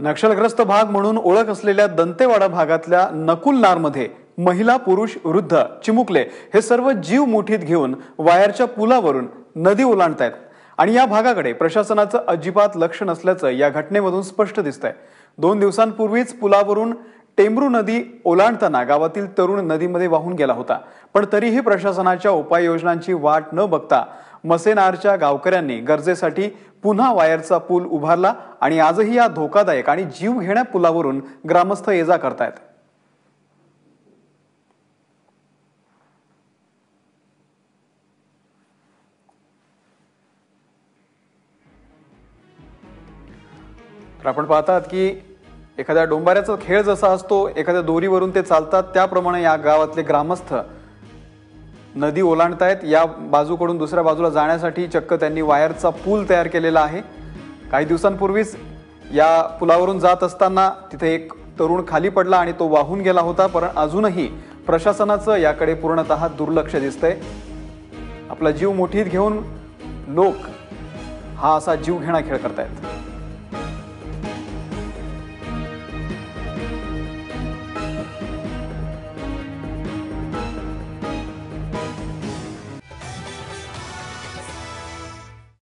नक्षलग्रस्त भाग म्हणून ओळख असलेल्या दंतेवाडा भागातल्या नकुलनारमध्ये महिला पुरुष वृद्ध चिमुकले हे सर्व जीव मुठीत घेऊन वायरच्या पुलावरून नदी ओलांडतायत. आणि या भागाकडे प्रशासनाचं अजिबात लक्ष नसल्याचं या घटनेमधून स्पष्ट दिसतंय. दोन दिवसांपूर्वीच पुलावरून टेंब्रू नदी ओलांडताना गावातील तरुण नदीमध्ये वाहून गेला होता. पण तरीही प्रशासनाच्या उपाययोजनांची वाट न बघता मसेनारच्या गावकऱ्यांनी गरजेसाठी पुन्हा वायरचा पूल उभारला आणि आजही या धोकादायक आणि जीव घेण्या पुलावरून ग्रामस्थ ये जा करतायत. तर आपण पाहतात की एखाद्या डोंबाऱ्याचा खेळ जसा असतो एखाद्या दोरीवरून ते चालतात त्याप्रमाणे या गावातले ग्रामस्थ नदी ओलांडतायत. या बाजूकडून दुसऱ्या बाजूला जाण्यासाठी चक्क त्यांनी वायरचा पूल तयार केलेला आहे. काही दिवसांपूर्वीच या पुलावरून जात असताना तिथे एक तरुण खाली पडला आणि तो वाहून गेला होता पण अजूनही प्रशासनाचं याकडे पूर्णतः दुर्लक्ष दिसतंय. आपला जीव मुठीत घेऊन लोक हा असा जीव घेणा खेळ करतायत.